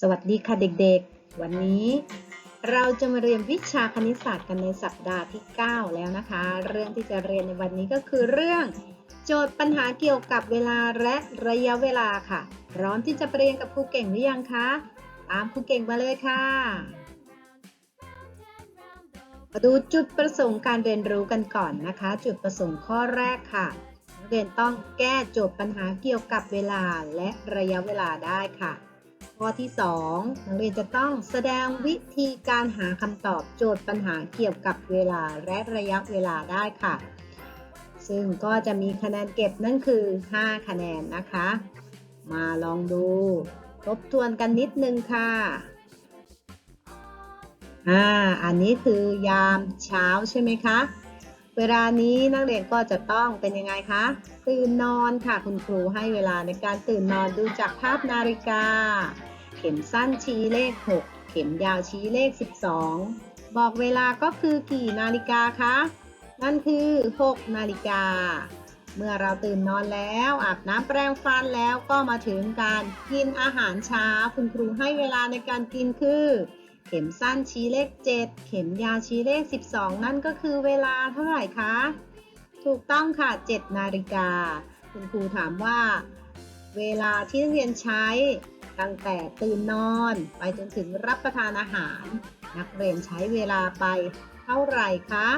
สวัสดีค่ะเด็กๆ วันนี้ เราจะมาเรียนวิชาคณิตศาสตร์กันในสัปดาห์ที่ 9 แล้วนะคะ เรื่องที่จะเรียนในวันนี้ก็คือเรื่อง โจทย์ปัญหาเกี่ยวกับเวลาและระยะเวลาค่ะ พร้อมที่จะไปเรียนกับครูเก่งหรือยังคะ ตามครูเก่งมาเลยค่ะ มาดูจุดประสงค์การเรียนรู้กันก่อนนะคะ จุดประสงค์ข้อแรกค่ะนักเรียนต้องแก้โจทย์ปัญหาเกี่ยวกับเวลาและระยะเวลาได้ค่ะ ข้อที่ 2 นักเรียนจะต้องแสดงวิธีการหาคำตอบโจทย์ปัญหาเกี่ยวกับเวลาและระยะเวลาได้ค่ะ ซึ่งก็จะมีคะแนนเก็บนั่นคือ 5 คะแนนนะคะ มาลองดู ทบทวนกันนิดนึงค่ะอ่าอันนี้คือยามเช้าใช่ไหมคะ เวลานี้นักเรียนก็จะต้องเป็นยังไงคะตื่นนอนค่ะคุณครูให้เวลาในการตื่นนอนดูจากภาพนาฬิกา เข็มสั้นชี้เลข 6 เข็มยาวชี้เลข 12 บอกเวลาก็คือกี่นาฬิกาคะนั่นคือ 6 นาฬิกา เมื่อเราตื่นนอนแล้วอาบน้ำแปรงฟันแล้วก็มาถึงการกินอาหารเช้า คุณครูให้เวลาในการกินคือ เข็มสั้นชี้เลข 7 เข็มยาวชี้เลข 12 นั่นก็คือเวลาเท่าไหร่คะ ถูกต้องค่ะ 7 นาฬิกา คุณครูถามว่า เวลาที่นักเรียนใช้ตั้งแต่ตื่นนอน ไปจนถึงรับประทานอาหาร นักเรียนใช้เวลาไปเท่าไหร่คะ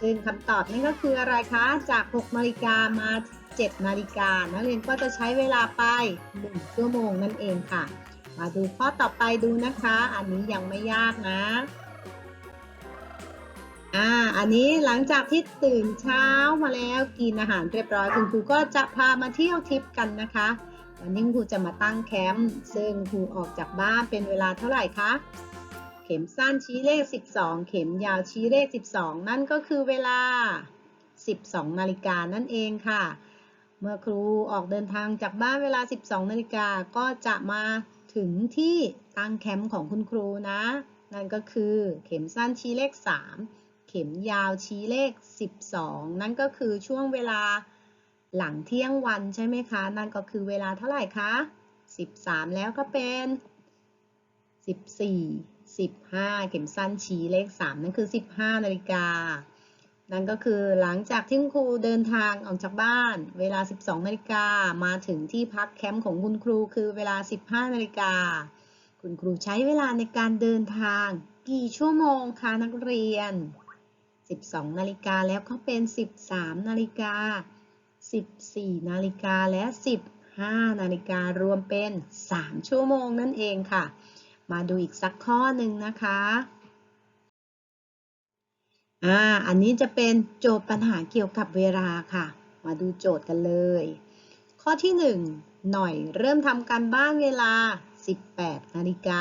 ซึ่งคำตอบนั่นก็คืออะไรคะ จาก 6 นาฬิกามา 7 นาฬิกา นักเรียนก็จะใช้เวลาไป 1 ชั่วโมงนั่นเองค่ะ มาดูข้อต่อไปดูนะคะ อันนี้ยังไม่ยากนะ อ่า อันนี้หลังจากที่ตื่นเช้ามาแล้วกินอาหารเรียบร้อยคุณครูก็จะพามาเที่ยวทริปกันนะคะ วันนี้คุณครูจะมาตั้งแคมป์ซึ่งครูออกจากบ้านเป็นเวลาเท่าไหร่คะ เข็มสั้นชี้เลข 12 เข็มยาวชี้เลข 12 นั่นก็คือเวลา 12 นาฬิกานั่นเองค่ะเมื่อครูออกเดินทางจากบ้านเวลา 12 นาฬิกาก็จะมา ถึงที่ตั้งแคมป์ของคุณครูนะ นั่นก็คือเข็มสั้นชี้เลข 3 เข็มยาวชี้เลข 12 นั่นก็คือช่วงเวลาหลังเที่ยงวันใช่ไหมคะ นั่นก็คือเวลาเท่าไหร่คะ 13 แล้วก็เป็น 14 15 เข็มสั้นชี้เลข 3 นั่นคือ 15 นาฬิกา นั่นก็คือหลังจากที่คุณครูเดินทางออกจากบ้าน เวลา 12นาฬิกามาถึงที่พักแคมป์ของคุณครูคือเวลา 15นาฬิกาคุณครูใช้เวลาในการเดินทาง กี่ชั่วโมงคะนักเรียน 12นาฬิกาแล้วก็เป็น 13นาฬิกา 14นาฬิกาและ 15นาฬิการวมเป็น 3 ชั่วโมงนั่นเองค่ะ มาดูอีกสักข้อหนึ่งนะคะ อ่า อันนี้จะเป็นโจทย์ปัญหาเกี่ยวกับเวลาค่ะ มาดูโจทย์กันเลย ข้อที่ 1 หน่อยเริ่มทำการบ้านเวลา 18นาฬิกา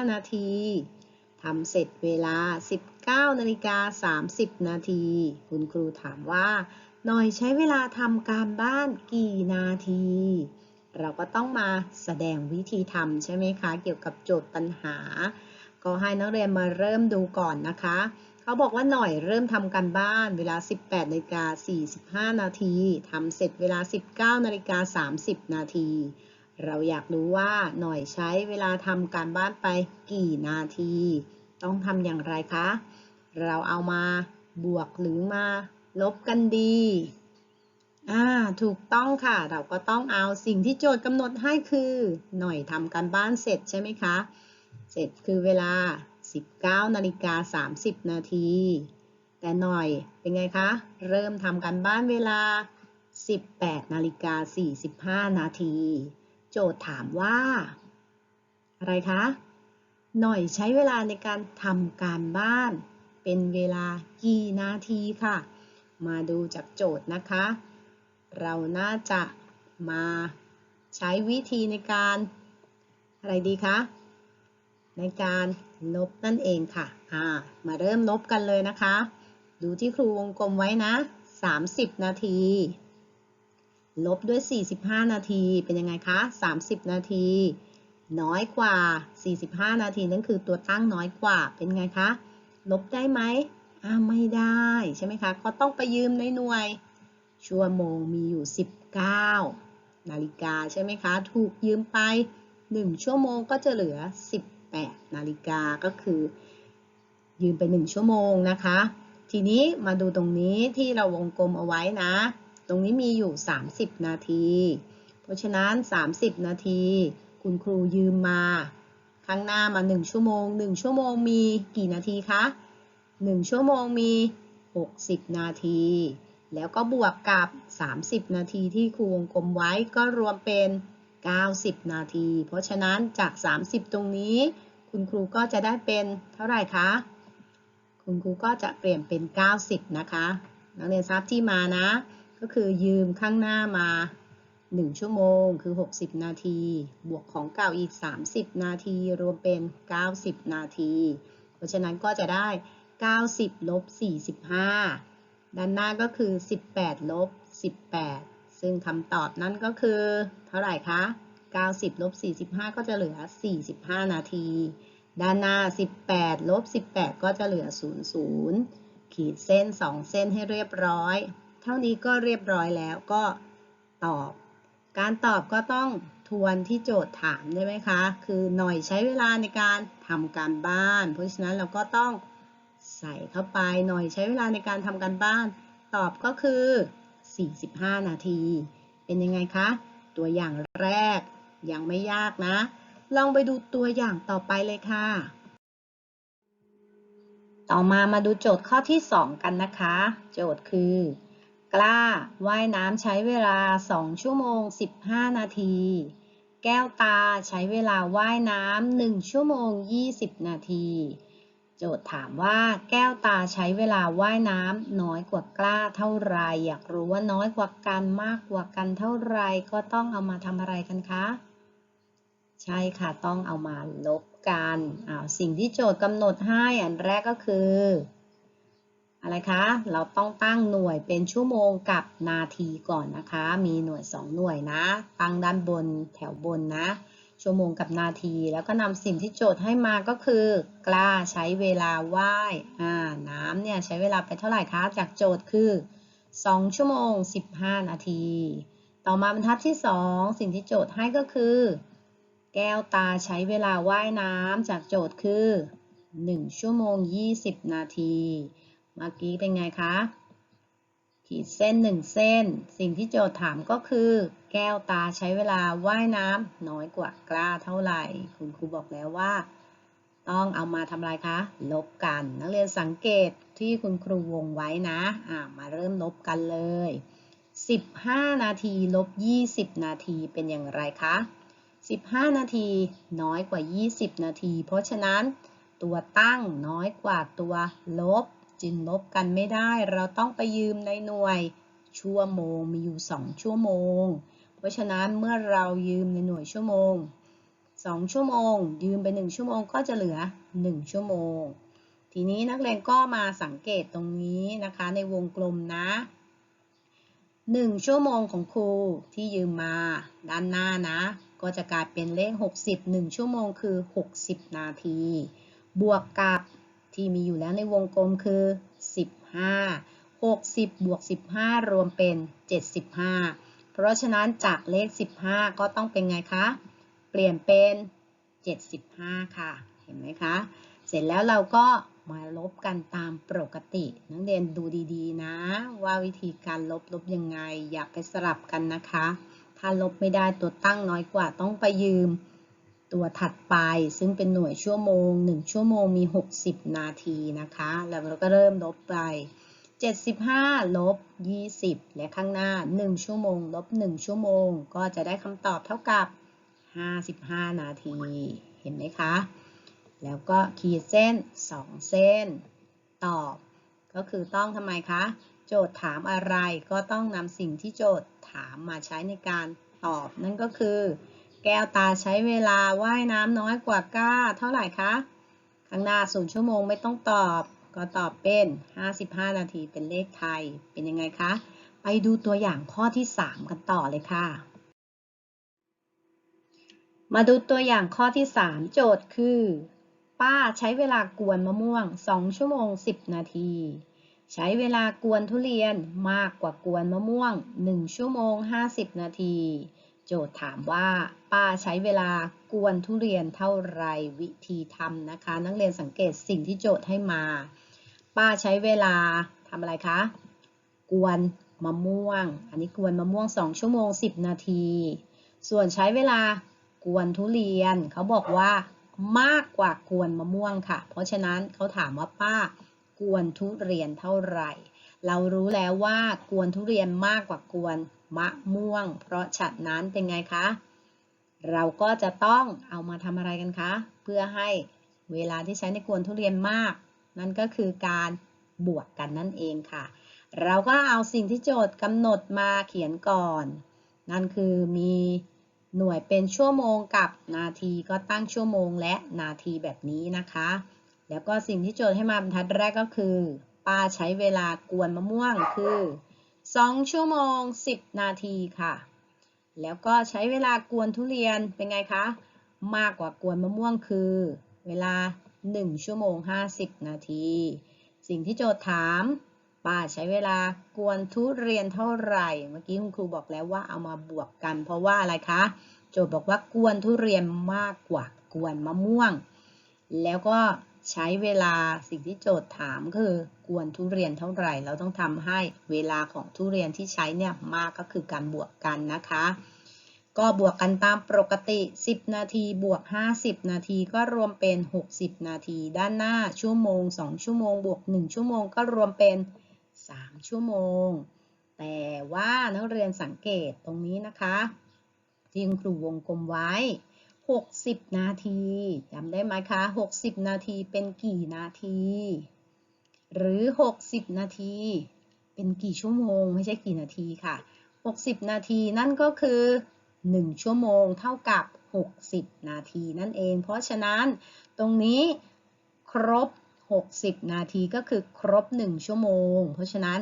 45 นาทีทำเสร็จเวลา 19นาฬิกา30 นาที คุณครูถามว่า หน่อยใช้เวลาทำการบ้านกี่นาที เราก็ต้องมาแสดงวิธีทำใช่ไหมคะ เกี่ยวกับโจทย์ปัญหา ก็ให้นักเรียนมาเริ่มดูก่อนนะคะ เขาบอกว่าหน่อยเริ่มทำการบ้านเวลา 18นาฬิกา45 นาทีทำเสร็จเวลา 19นาฬิกา30 นาที เราอยากรู้ว่าหน่อยใช้เวลาทำการบ้านไปกี่นาที ต้องทำอย่างไรคะ เราเอามาบวกหรือมาลบกันดีอ่าถูกต้องค่ะ เราก็ต้องเอาสิ่งที่โจทย์กำหนดให้คือ หน่อยทำการบ้านเสร็จใช่ไหมคะ เสร็จคือเวลา 19นาฬิกา30 นาที แต่หน่อยเป็นไงคะ เริ่มทำการบ้านเวลา 18นาฬิกา45 นาที โจทย์ถามว่า อะไรคะ หน่อยใช้เวลาในการทำการบ้าน เป็นเวลากี่นาทีค่ะ มาดูจากโจทย์นะคะ เราน่าจะมาใช้วิธีในการอะไรดีคะ ในการ ลบนั่นเองค่ะ อ่า มาเริ่มลบกันเลยนะคะ ดูที่ครูวงกลมไว้นะ 30 นาที ลบด้วย 45 นาที เป็นยังไงคะ 30 นาที น้อยกว่า 45 นาทีนั่นคือตัวตั้งน้อยกว่า เป็นไงคะ ลบได้ไหมอ่าไม่ได้ใช่ไหมคะ ก็ต้องไปยืมในหน่วย ชั่วโมงมีอยู่ 19 นาฬิกาใช่ไหมคะ ถูกยืมไป 1 ชั่วโมงก็จะเหลือ 8 นาฬิกาก็คือ ยืมไป 1 ชั่วโมงนะคะ ทีนี้มาดูตรงนี้ที่เราวงกลมเอาไว้นะ ตรงนี้มีอยู่ 30 นาที เพราะฉะนั้น 30 นาที คุณครูยืมมาข้างหน้ามา 1 ชั่วโมง 1 ชั่วโมงมีกี่นาทีคะ 1 ชั่วโมงมี 60 นาที แล้วก็บวกกับ 30 นาทีที่ครูวงกลมไว้ก็รวมเป็น 90 นาที เพราะฉะนั้นจาก 30 ตรงนี้ คุณครูก็จะได้เป็นเท่าไหร่คะ คุณครูก็จะเปลี่ยนเป็น 90 นะคะนักเรียนทราบที่มานะ ก็คือยืมข้างหน้ามา 1 ชั่วโมงคือ 60 นาที บวกของเก่าอีก 30 นาที รวมเป็น 90 นาที เพราะฉะนั้นก็จะได้ 90ลบ45 ด้านหน้าก็คือ 18ลบ18 ซึ่งคำตอบนั้นก็คือ เท่าไหร่คะ 90ลบ45 ก็จะเหลือ 45 นาที ด้านหน้า 18ลบ18 ก็จะเหลือ 00 ขีดเส้น 2 เส้นให้เรียบร้อย เท่านี้ก็เรียบร้อยแล้วก็ตอบ การตอบก็ต้องทวนที่โจทย์ถามได้ไหมคะ คือหน่อยใช้เวลาในการทำการบ้าน เพราะฉะนั้นเราก็ต้องใส่เข้าไปหน่อยใช้เวลาในการทำการบ้าน ตอบก็คือ 45 นาที เป็นยังไงคะ ตัวอย่างแรก ยังไม่ยากนะ ลองไปดูตัวอย่างต่อไปเลยค่ะ ต่อมามาดูโจทย์ข้อที่ 2 กันนะคะ โจทย์คือ กล้าว่ายน้ำใช้เวลา 2 ชั่วโมง 15 นาที แก้วตาใช้เวลาว่ายน้ำ1ชั่วโมง 20 นาที จทย์ถามว่าแก้วตาใช้เวลาว่ายน้ำน้อยกว่ากล้าเท่าไร อยากรู้ว่าน้อยกว่ากันมากกว่ากันเท่าไรก็ต้องเอามาทำอะไรกันคะ ใช่ค่ะต้องเอามาลบกันอ้าวสิ่งที่โจทย์กำหนดให้อันแรกก็คือ อะไรคะ เราต้องตั้งหน่วยเป็นชั่วโมงกับนาทีก่อนนะคะ มีหน่วย 2 หน่วยนะ ตั้งด้านบนแถวบนนะ ชั่วโมงกับนาที แล้วก็นำสิ่งที่โจทย์ให้มาก็คือ กล้าใช้เวลาว่ายน้ำเนี่ยใช้เวลาไปเท่าไหร่คะ จากโจทย์คือ 2 ชั่วโมง 15 นาที ต่อมาบรรทัดที่ 2 สิ่งที่โจทย์ให้ก็คือ แก้วตาใช้เวลาว่ายน้ำจากโจทย์คือ 1 ชั่วโมง 20 นาที เมื่อกี้เป็นไงคะ ขีดเส้น1เส้น สิ่งที่โจทย์ถามก็คือ แก้วตาใช้เวลาว่ายน้ำน้อยกว่ากล้าเท่าไหร่ คุณครูบอกแล้วว่า ต้องเอามาทำอะไรคะ ลบกัน นักเรียนสังเกตที่คุณครูวงไว้นะะมาเริ่มลบกันเลย 15 นาทีลบ 20 นาทีเป็นอย่างไรคะ 15 นาทีน้อยกว่า 20 นาที เพราะฉะนั้นตัวตั้งน้อยกว่าตัวลบ จึงลบกันไม่ได้ เราต้องไปยืมในหน่วย ชั่วโมงมีอยู่ 2 ชั่วโมง เพราะฉะนั้นเมื่อเรายืมในหน่วยชั่วโมง 2 ชั่วโมง ยืมไป 1 ชั่วโมงก็จะเหลือ 1 ชั่วโมง ทีนี้นักเรียนก็มาสังเกตตรงนี้นะคะในวงกลมนะ 1 ชั่วโมงของครูที่ยืมมาด้านหน้านะ ก็จะกลายเป็นเลข 60 1 ชั่วโมงคือ 60 นาที บวกกับ ที่มีอยู่แล้วในวงกลมคือ 15 60 บวก 15 รวมเป็น 75 เพราะฉะนั้นจากเลข 15 ก็ต้องเป็นไงคะ เปลี่ยนเป็น 75 ค่ะ เห็นไหมคะ เสร็จแล้วเราก็มาลบกันตามปกติ นักเรียนดูดีๆ นะ ว่าวิธีการลบลบยังไง อย่าไปสลับกันนะคะ ถ้าลบไม่ได้ตัวตั้งน้อยกว่าต้องไปยืม ตัวถัดไปซึ่งเป็นหน่วยชั่วโมง 1 ชั่วโมงมี 60 นาทีนะคะ แล้วเราก็เริ่มลบไป 75 ลบ 20 และข้างหน้า 1 ชั่วโมง ลบ 1 ชั่วโมง ก็จะได้คำตอบเท่ากับ 55 นาที เห็นไหมคะ แล้วก็ขีดเส้น 2 เส้น ตอบ ก็คือต้องทำไมคะ โจทย์ถามอะไรก็ต้องนำสิ่งที่โจทย์ถามมาใช้ในการตอบ นั่นก็คือ แก้วตาใช้เวลาว่ายน้ำน้อยกว่าก้า เท่าไหร่คะ ข้างหน้าศูนย์ชั่วโมงไม่ต้องตอบ ก็ตอบเป็น 55 นาทีเป็นเลขไทย เป็นยังไงคะ ไปดูตัวอย่างข้อที่ 3 กันต่อเลยค่ะ มาดูตัวอย่างข้อที่ 3 โจทย์คือ ป้าใช้เวลากวนมะม่วง 2 ชั่วโมง 10 นาที ใช้เวลากวนทุเรียนมากกว่ากวนมะม่วง 1 ชั่วโมง 50 นาที จโจทย์ถามว่าป้าใช้เวลากวนทุเรียนเท่าไรวิธีทำนะคะ นักเรียนสังเกตสิ่งที่โจทย์ให้มา ป้าใช้เวลาทำอะไรคะ กวนมะม่วง อันนี้กวนมะม่วง 2 ชั่วโมง 10 นาที ส่วนใช้เวลากวนทุเรียน เขาบอกว่ามากกว่ากวนมะม่วงค่ะ เพราะฉะนั้นเขาถามว่าป้ากวนทุเรียนเท่าไหร่ เรารู้แล้วว่ากวนทุเรียนมากกว่ากวน มะม่วง เพราะฉะนั้นเป็นไงคะ เราก็จะต้องเอามาทำอะไรกันคะ เพื่อให้เวลาที่ใช้ในกวนทุเรียนมาก นั่นก็คือการบวกกันนั่นเองค่ะ เราก็เอาสิ่งที่โจทย์กำหนดมาเขียนก่อน นั่นคือมีหน่วยเป็นชั่วโมงกับนาทีก็ตั้งชั่วโมงและนาทีแบบนี้นะคะ แล้วก็สิ่งที่โจทย์ให้มาบรรทัดแรกก็คือ ป้าใช้เวลากวนมะม่วงคือ 2 ชั่วโมง 10 นาทีค่ะ แล้วก็ใช้เวลากวนทุเรียนเป็นไงคะ มากกว่ากวนมะม่วงคือ เวลา 1 ชั่วโมง 50 นาที สิ่งที่โจทย์ถามป้าใช้เวลากวนทุเรียนเท่าไหร่ เมื่อกี้คุณครูบอกแล้วว่าเอามาบวกกัน เพราะว่าอะไรคะ โจทย์บอกว่ากวนทุเรียนมากกว่ากวนมะม่วง แล้วก็ ใช้เวลาสิ่งที่โจทย์ถามคือกวนทุเรียนเท่าไหร่ เราต้องทำให้เวลาของทุเรียนที่ใช้เนี่ยมากก็คือการบวกกันนะคะ ก็บวกกันตามปกติ 10 นาทีบวก 50 นาทีก็รวมเป็น 60 นาที ด้านหน้าชั่วโมง 2 ชั่วโมง บวก 1 ชั่วโมงก็รวมเป็น 3 ชั่วโมง แต่ว่านักเรียนสังเกตตรงนี้นะคะที่คุณครูวงกลมไว้ 60 นาทีจำได้ไหมคะ 60 นาทีเป็นกี่นาที หรือ 60 นาที เป็นกี่ชั่วโมง ไม่ใช่กี่นาทีค่ะ 60 นาทีนั่นก็คือ 1 ชั่วโมงเท่ากับ 60 นาทีนั่นเอง เพราะฉะนั้นตรงนี้ครบ 60 นาทีก็คือครบ 1 ชั่วโมง เพราะฉะนั้น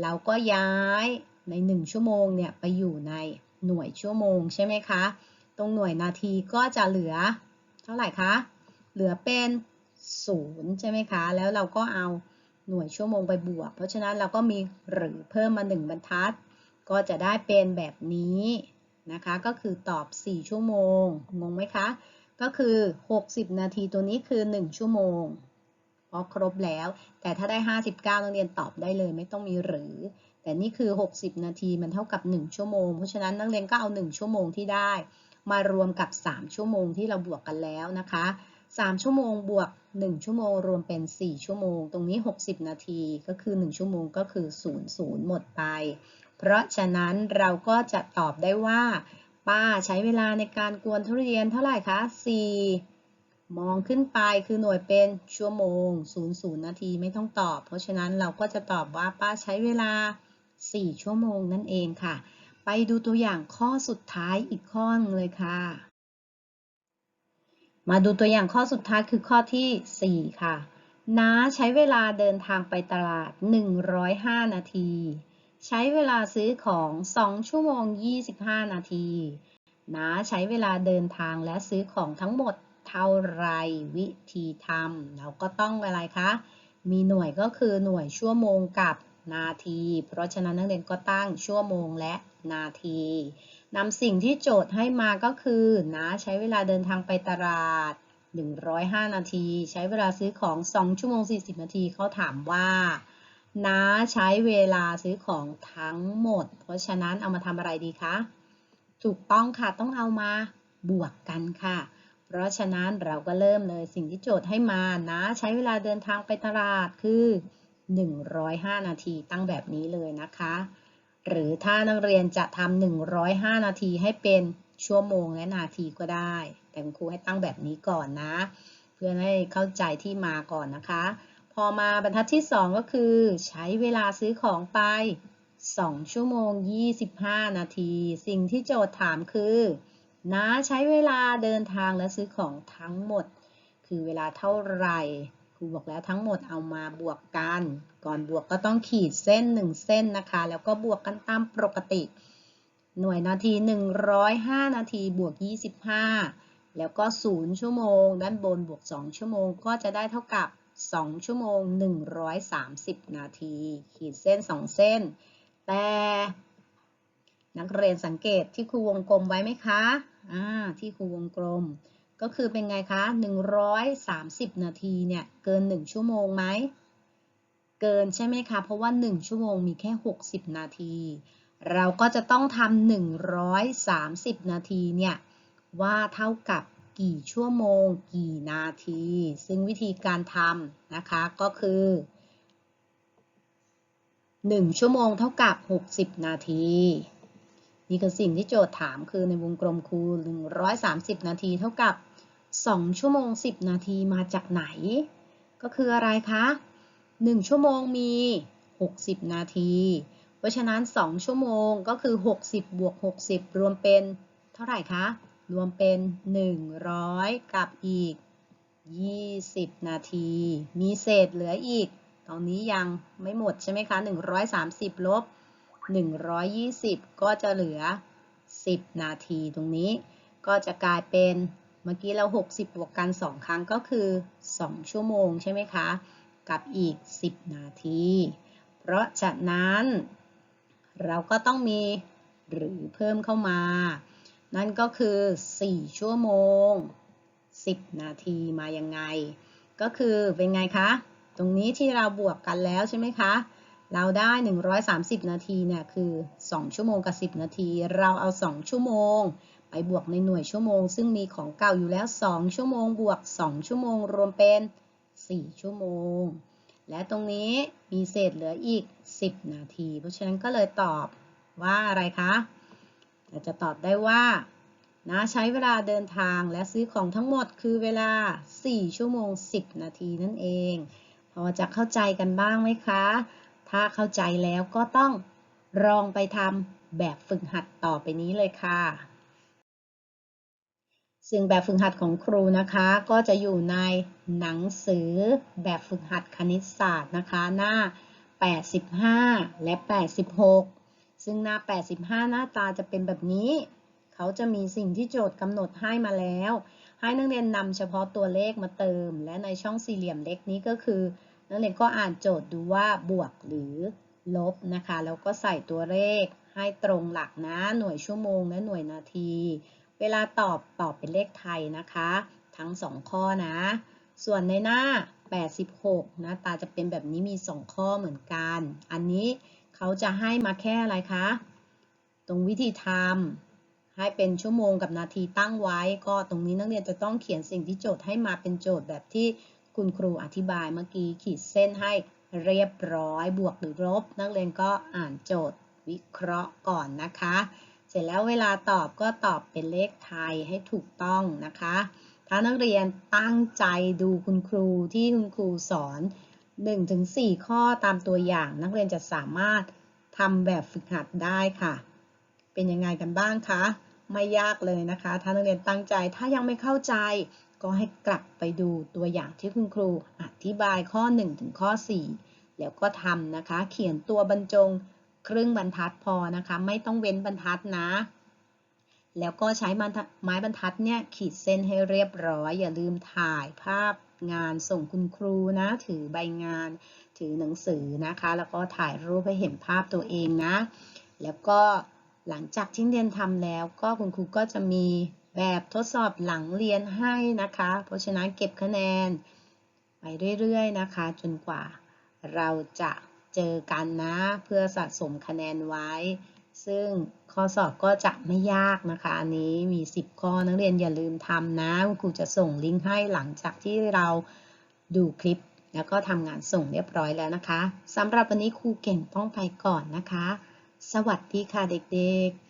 เราก็ย้ายใน 1 ชั่วโมงเนี่ยไปอยู่ในหน่วยชั่วโมงใช่ไหมคะ รงหน่วยนาทีก็จะเหลือเท่าไหร่คะ เหลือเป็น0ใช่ไหมคะ แล้วเราก็เอาหน่วยชั่วโมงไปบวก เพราะฉะนั้นเราก็มีหรือเพิ่มมา 1 บรรทัด ก็จะได้เป็นแบบนี้นะคะ ก็คือตอบ 4 ชั่วโมง งงไหมคะ ก็คือ 60 นาทีตัวนี้คือ 1 ชั่วโมงพอครบแล้ว แต่ถ้าได้ 59นักเรียนตอบได้เลยไม่ต้องมีหรือ แต่นี่คือ 60 นาทีมันเท่ากับ 1 ชั่วโมง เพราะฉะนั้นนักเรียนก็เอา 1 ชั่วโมงที่ได้ มารวมกับ 3 ชั่วโมงที่เราบวกกันแล้วนะคะ 3 ชั่วโมงบวก 1 ชั่วโมง รวมเป็น 4 ชั่วโมง ตรงนี้ 60 นาทีก็คือ 1 ชั่วโมงก็คือ 0 0 หมดไป เพราะฉะนั้นเราก็จะตอบได้ว่า ป้าใช้เวลาในการกวนทุเรียนเท่าไหร่คะ 4 มองขึ้นไปคือหน่วยเป็นชั่วโมง 00 นาทีไม่ต้องตอบ เพราะฉะนั้นเราก็จะตอบว่าป้าใช้เวลา 4 ชั่วโมงนั่นเองค่ะ ไปดูตัวอย่างข้อสุดท้ายอีกข้อนึงเลยค่ะ มาดูตัวอย่างข้อสุดท้ายคือข้อที่ 4 ค่ะ น้าใช้เวลาเดินทางไปตลาด 105 นาที ใช้เวลาซื้อของ 2 ชั่วโมง 25 นาที น้าใช้เวลาเดินทางและซื้อของทั้งหมดเท่าไรวิธีทำเราก็ต้องอะไรคะ มีหน่วยก็คือหน่วยชั่วโมงกับนาที เพราะฉะนั้นนักเรียนก็ตั้งชั่วโมงและ นาทีนำสิ่งที่โจทย์ให้มาก็คือนะใช้เวลาเดินทางไปตลาด 105 นาที ใช้เวลาซื้อของ 2 ชั่วโมง 40 นาทีเขาถามว่าน้าใช้เวลาซื้อของทั้งหมด เพราะฉะนั้นเอามาทำอะไรดีคะ ถูกต้องค่ะ ต้องเอามาบวกกันค่ะ เพราะฉะนั้นเราก็เริ่มเลยสิ่งที่โจทย์ให้มานะ ใช้เวลาเดินทางไปตลาดคือ 105 นาทีตั้งแบบนี้เลยนะคะ หรือถ้านักเรียนจะทำ105 นาทีให้เป็นชั่วโมงและนาทีก็ได้ แต่ครูให้ตั้งแบบนี้ก่อนนะ เพื่อให้เข้าใจที่มาก่อนนะคะ พอมาบรรทัดที่ 2 ก็คือ ใช้เวลาซื้อของไป 2 ชั่วโมง 25 นาที สิ่งที่โจทย์ถามคือน้าใช้เวลาเดินทางและซื้อของทั้งหมด คือเวลาเท่าไหร่ รูบอกแล้วทั้งหมดเอามาบวกกัน ก่อนบวกก็ต้องขีดเส้น 1 เส้นนะคะ แล้วก็บวกกันตามปกติ หน่วยนาที 105 นาทีบวก 25 แล้วก็ 0 ชั่วโมง ด้านบนบวก 2 ชั่วโมง ก็จะได้เท่ากับ 2 ชั่วโมง 130 นาที ขีดเส้น 2 เส้น แต่นักเรียนสังเกตที่ครูวงกลมไว้ไหมคะ อ่า ที่ครูวงกลม ก็คือเป็นไงคะ 130 นาทีเนี่ยเกิน 1 ชั่วโมงไหม เกินใช่ไหมคะ เพราะว่า 1 ชั่วโมงมีแค่ 60 นาที เราก็จะต้องทำ130 นาทีเนี่ยว่าเท่ากับกี่ชั่วโมง กี่นาที ซึ่งวิธีการทำนะคะก็คือ 1 ชั่วโมงเท่ากับ 60 นาที นี่คือสิ่งที่โจทย์ถามคือในวงกลมคูณ 130 นาทีเท่ากับ 2 ชั่วโมง 10 นาทีมาจากไหน ก็คืออะไรคะ 1 ชั่วโมงมี 60 นาที เพราะฉะนั้น 2 ชั่วโมงก็คือ 60 บวก 60 รวมเป็นเท่าไหร่คะ รวมเป็น 100 กับอีก 20 นาที มีเศษเหลืออีก ตอนนี้ยังไม่หมดใช่ไหมคะ 130 ลบ 120 ก็จะเหลือ 10 นาทีตรงนี้ ก็จะกลายเป็นเมื่อกี้เรา 60 บวกกัน 2 ครั้งก็คือ 2 ชั่วโมงใช่ไหมคะ กับอีก 10 นาที เพราะฉะนั้น เราก็ต้องมีหรือเพิ่มเข้ามา นั่นก็คือ 4 ชั่วโมง 10 นาทีมายังไง ก็คือเป็นไงคะ ตรงนี้ที่เราบวกกันแล้วใช่ไหมคะ เราได้ 130 นาทีเนี่ยคือ 2 ชั่วโมงกับ 10 นาที เราเอา 2 ชั่วโมง ไปบวกในหน่วยชั่วโมง ซึ่งมีของเก่าอยู่แล้ว 2 ชั่วโมงบวก 2 ชั่วโมง รวมเป็น 4 ชั่วโมง และตรงนี้มีเศษเหลืออีก 10 นาที เพราะฉะนั้นก็เลยตอบว่าอะไรคะเราจะตอบได้ว่านะใช้เวลาเดินทางและซื้อของทั้งหมดคือเวลา 4 ชั่วโมง 10 นาทีนั่นเอง พอจะเข้าใจกันบ้างไหมคะ ถ้าเข้าใจแล้วก็ต้องลองไปทำแบบฝึกหัดต่อไปนี้เลยค่ะ ซึ่งแบบฝึกหัดของครูนะคะ ก็จะอยู่ในหนังสือแบบฝึกหัดคณิตศาสตร์นะคะหน้า 85 และ 86 ซึ่งหน้า 85 หน้าตาจะเป็นแบบนี้ เขาจะมีสิ่งที่โจทย์กำหนดให้มาแล้ว ให้นักเรียนนำเฉพาะตัวเลขมาเติม และในช่องสี่เหลี่ยมเล็กนี้ก็คือ นักเรียนก็อ่านโจทย์ดูว่าบวกหรือลบนะคะ แล้วก็ใส่ตัวเลขให้ตรงหลักนะ หน่วยชั่วโมงและหน่วยนาที เวลาตอบตอบเป็นเลขไทยนะคะ ทั้ง 2 ข้อนะ ส่วนในหน้า 86น้าตาจะเป็นแบบนี้มี 2 ข้อเหมือนกัน อันนี้เขาจะให้มาแค่อะไรคะ ตรงวิธีทำให้เป็นชั่วโมงกับนาทีตั้งไว้ ก็ตรงนี้นักเรียนจะต้องเขียนสิ่งที่โจทย์ให้มาเป็นโจทย์แบบที่ คุณครูอธิบายเมื่อกี้ขีดเส้นให้เรียบร้อยบวกหรือลบ นักเรียนก็อ่านโจทย์วิเคราะห์ก่อนนะคะ เสร็จแล้วเวลาตอบก็ตอบเป็นเลขไทยให้ถูกต้องนะคะ ถ้านักเรียนตั้งใจดูคุณครูที่คุณครูสอน 1-4 ข้อตามตัวอย่าง นักเรียนจะสามารถทำแบบฝึกหัดได้ค่ะ เป็นยังไงกันบ้างคะ ไม่ยากเลยนะคะ ถ้านักเรียนตั้งใจ ถ้ายังไม่เข้าใจ ก็ให้กลับไปดูตัวอย่างที่คุณครูอธิบายข้อ 1 ถึงข้อ 4 แล้วก็ทำนะคะ เขียนตัวบรรจงครึ่งบรรทัดพอนะคะ ไม่ต้องเว้นบรรทัดนะ แล้วก็ใช้ไม้บรรทัดเนี่ยขีดเส้นให้เรียบร้อย อย่าลืมถ่ายภาพงานส่งคุณครูนะ ถือใบงาน ถือหนังสือนะคะ แล้วก็ถ่ายรูปให้เห็นภาพตัวเองนะ แล้วก็หลังจากที่เรียนทำแล้วก็คุณครูก็จะมี แบบทดสอบหลังเรียนให้นะคะ เพราะฉะนั้นเก็บคะแนนไปเรื่อยๆนะคะ จนกว่าเราจะเจอกันนะ เพื่อสะสมคะแนนไว้ ซึ่งข้อสอบก็จะไม่ยากนะคะ อันนี้มี 10 ข้อนักเรียนอย่าลืมทำนะคุณครูจะส่งลิงก์ให้หลังจากที่เราดูคลิป แล้วก็ทำงานส่งเรียบร้อยแล้วนะคะสำหรับวันนี้ครูเก่งต้องไปก่อนนะคะ สวัสดีค่ะเด็กๆ